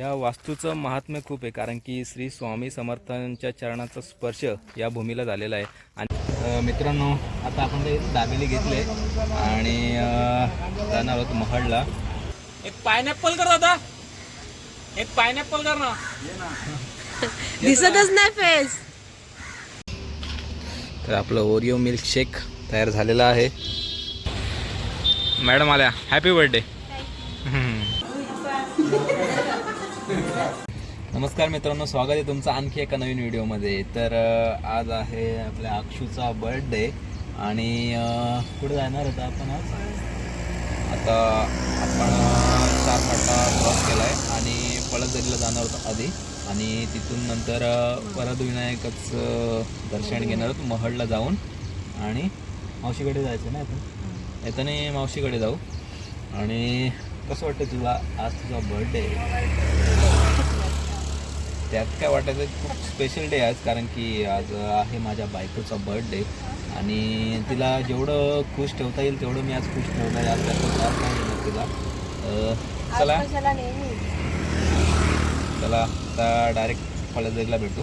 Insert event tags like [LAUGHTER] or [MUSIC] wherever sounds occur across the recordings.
या वास्तूचं महात्म्य खूप आहे कारण की श्री स्वामी समर्थांच्या चरणाचा स्पर्श या भूमीला झालेला आहे. आणि मित्रांनो आता आपण ते दाबेली घेतले आणि जाणार आहोत महडला. एक पायनॅपल कर दादा. एक पायनॅपल कर ना. [LAUGHS] दिसतच नाही फेस तर आपलं ओरिओ मिल्क शेक तयार झालेला आहे. मॅडम आल्या हॅपी बर्थडे नमस्कार मित्रांनो स्वागत आहे तुमचं आणखी एका नवीन व्हिडिओमध्ये. तर आज आहे आपल्या अक्षूचा बर्थडे आणि कुठे जाणार होता आपण आज? आता आपण चार फाटा क्रॉस केला आहे आणि पळसदरीला जाणार होतो आधी. आणि तिथून नंतर परत विनायकच दर्शन घेणार आहोत महडला जाऊन. आणि मावशीकडे जायचं ना आपण येताना मावशीकडे जाऊ. आणि कसं वाटतं तुला आज तुझा बर्थडे त्यात काय वाटायचं खूप स्पेशल डे आहे आज कारण की आज आहे माझ्या बायकोचा बर्थडे आणि तिला जेवढं खुश ठेवता येईल तेवढं मी आज खुश आहे. आज त्याचा त्रास नाही देणार तिला चला. चला आता डायरेक्ट फळजरीला भेटू.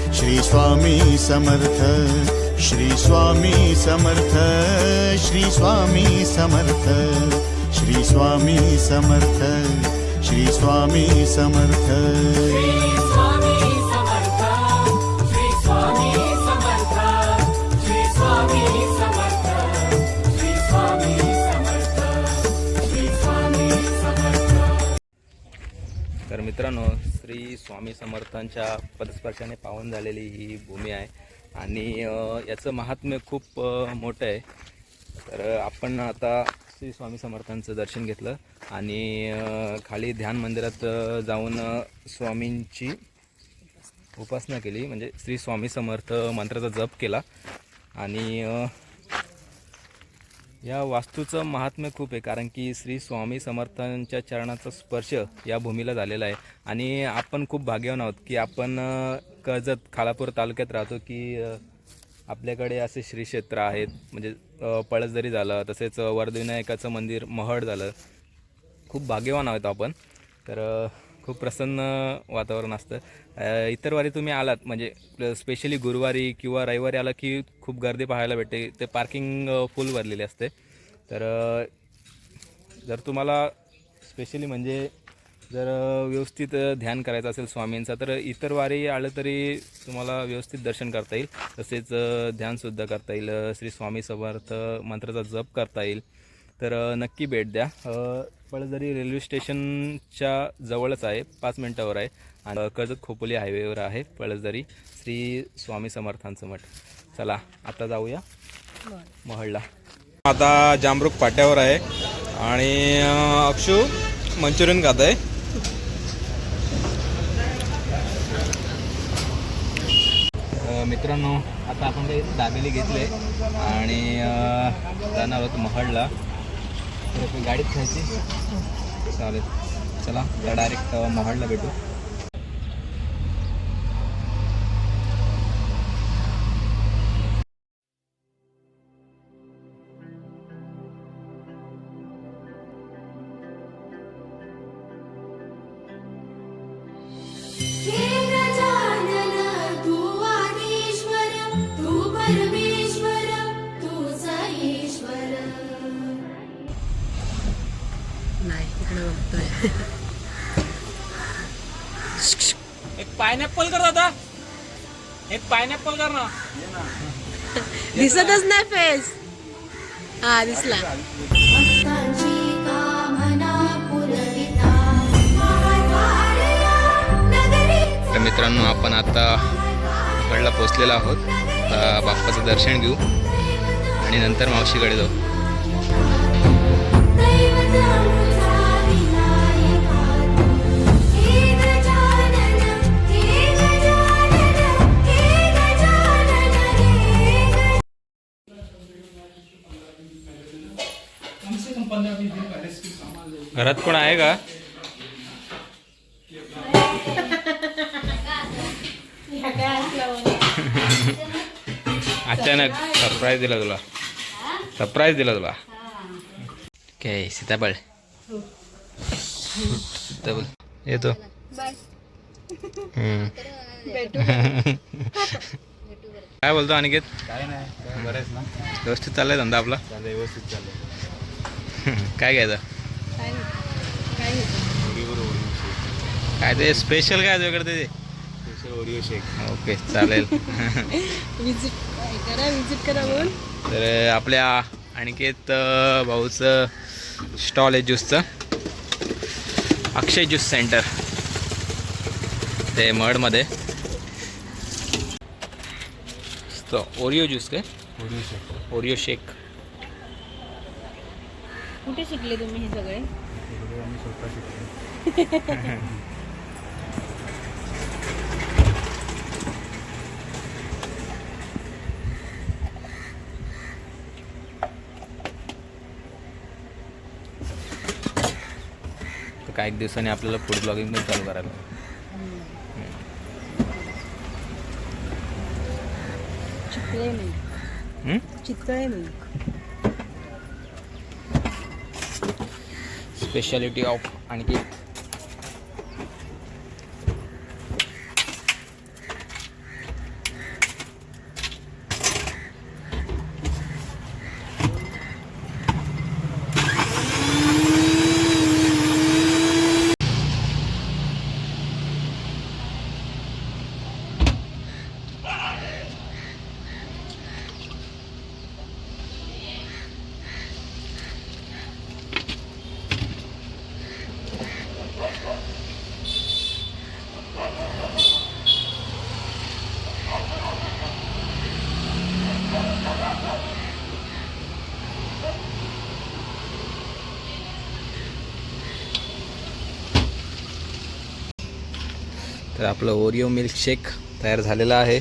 श्री स्वामी समर्थ श्री स्वामी समर्थ श्री स्वामी समर्थ श्री स्वामी समर्थ श्री स्वामी समर्थ तर मित्रांनो श्री स्वामी समर्थांच्या पदस्पर्शाने पावन झालेली ही भूमी आहे. आणि याचं महात्म्य खूप मोठं आहे. तर आपण आता श्री स्वामी समर्थांचं दर्शन घेतलं. आणि खाली ध्यान मंदिरात जाऊन स्वामींची उपासना केली. म्हणजे श्री स्वामी समर्थ मंत्राचा जप केला. आणि या वास्तूचं महात्म्य खूप आहे कारण की श्री स्वामी समर्थांच्या चरणाचा स्पर्श या भूमीला झालेला आहे. आणि आपण खूप भाग्यवान आहोत की आपण कर्जत खालापूर तालुक्यात राहतो की आपल्याकडे असे श्री क्षेत्र आहेत. म्हणजे पळसदरी झालं तसेच वरदविनायकाचं मंदिर महड झालं. खूप भाग्यवान आहोत आपण. तर खूप प्रसन्न वातावरण असतं. इतर वारी तुम्ही आलात म्हणजे स्पेशली गुरुवारी किंवा रविवारी आला की खूप गर्दी पाहायला भेटते ते पार्किंग फुल भरलेली असते. तर जर तुम्हाला स्पेशली म्हणजे जर व्यवस्थित ध्यान करायचं असेल स्वामींचा तर इतर वारी आलं तरी तुम्हाला व्यवस्थित दर्शन करता येईल. तसेच ध्यानसुद्धा करता येईल. श्री स्वामी समर्थ मंत्राचा जप करता येईल. तर नक्की भेट द्या. पळजरी पळसदरी रेल्वे स्टेशनच्या जवळच आहे पाच मिनटावर आहे आणि कर्जत खोपोली हायवेवर आहे पळसदरी श्री स्वामी समर्थांचं मठ. चला आता जाऊया महडला आता जांबरूक फाट्यावर आहे आणि अक्षू मंचुरियन खात आहे. मित्रांनो आता आपण काही दाबेली घेतले आणि जाणार आहोत महडला गाडीत खायची चालेल. चला डायरेक्ट महाडला भेटू. एक पायनॅपल कर दादा. एक पायनॅपल कर ना. दिसतच नाही फेस हा दिसला. तर मित्रांनो आपण आता गडला पोचलेलो आहोत. बाप्पाचं दर्शन घेऊ आणि नंतर मावशीकडे जाऊ. घरात कोण आहे का? अचानक सरप्राईज दिला तुला. सरप्राईज दिला तुला. काय सीताफळ. सीताफळ. येतो. हम्म. काय बोलतो अनिकेत? काय नाही बरेच ना. व्यवस्थित चाललाय धंदा आपला? व्यवस्थित चाललंय. काय घ्यायचं? ओरिओ काय ते स्पेशल काय वेगळं ते? स्पेशल ओरिओ शेक ओके चालेल. [LAUGHS] विजिट करा? विजिट करा म्हणून तर आपल्या अनिकेत अ, भाऊचं स्टॉल आहे ज्यूसचं अक्षय ज्यूस सेंटर ते मडमध्ये. तो ओरिओ ज्यूस काय? ओरिओ शेक ओरिओ शेक कुठे शिकले तुम्ही हे सगळे? स्वतः शिकलो. [LAUGHS] तर काही दिवसांनी आपल्याला फूड ब्लॉगिंग पण चालू करायला. चितळे मी हम्म? चितळे मी स्पेशालिटी ऑफ आणखी तर आपलं ओरिओ मिल्कशेक तयार झालेला आहे.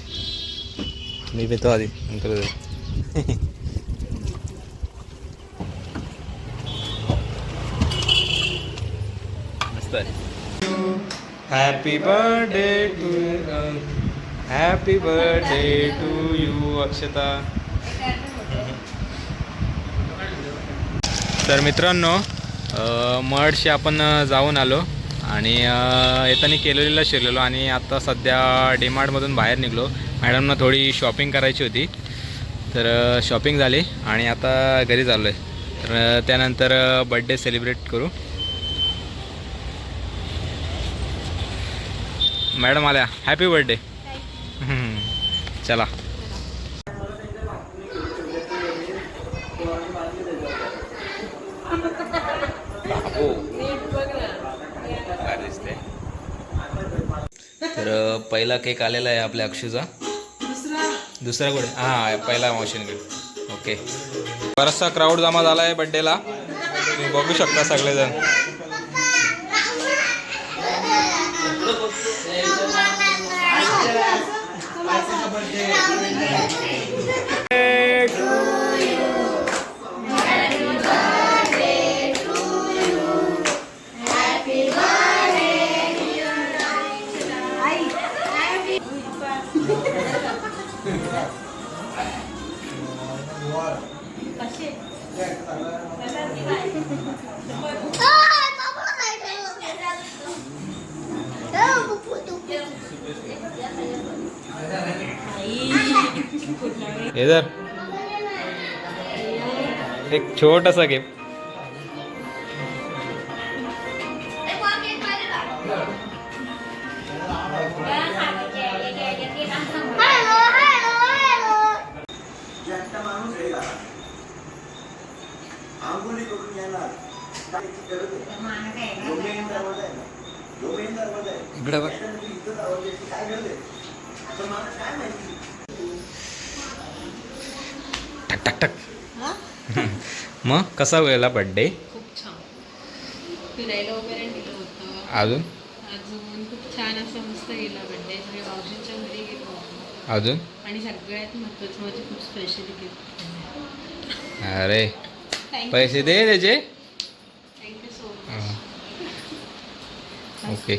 मी पितो आधी नंतर मस्त आहे. Happy birthday to happy birthday to you Akshata. तर मित्रांनो मडशी आपण जाऊन आलो. आणि येताना केलोलीला शिरलेलो आणि आता सध्या डीमार्टमधून बाहेर निघलो. मॅडमना थोडी शॉपिंग करायची होती. तर शॉपिंग झाली आणि आता घरी चाललो आहे तर त्यानंतर बड्डे सेलिब्रेट करू. मॅडम आल्या. Happy birthday. चला. तर पहिला केक आलेला आहे आपल्या अक्षूचा दुसरा? कुठे? हां पहिला मावशींकडे. ओके बराचसा क्राऊड जमा झाला आहे बड्डेला तुम्ही बघू शकता सगळेजण. इधर। एक छोटा सा गिफ्ट इकडे बघ. काय आता मला काय माहिती? टक टक टक. [LAUGHS] मग कसा वेळेला बड्डे खूप छान. फिरायला वगैरे गेलो होतं. अजून? अजून खूप छान असा मस्त गेला बड्डे सगळे मावशींच्या घरी गेलो होतो. अजून? आणि सगळ्यात महत्त्वाचं म्हणजे खूप स्पेशली गिफ्ट अरे पैसे दे त्याचे. Thank you so much okay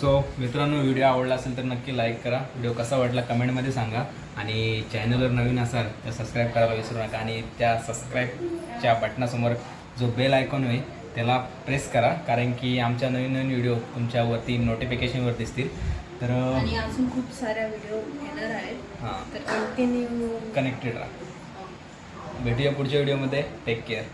so मित्रांनो व्हिडिओ आवडला असेल तर नक्की लाईक करा. व्हिडिओ कसा वाटला कमेंटमध्ये सांगा. आणि चॅनलवर नवीन असाल तर सबस्क्राईब करायला विसरू नका. आणि त्या सबस्क्राईबच्या बटनासमोर जो बेल आयकॉन होईल त्याला प्रेस करा. कारण की आमच्या नवीन नवीन व्हिडिओ तुमच्यावरती नोटिफिकेशनवर दिसतील. तर आणि अजून खूप साऱ्या व्हिडिओ येणार आहेत. हां. तर कंटिन्यू कनेक्टेड राहा. भेटूया पुढच्या व्हिडिओमध्ये. Take care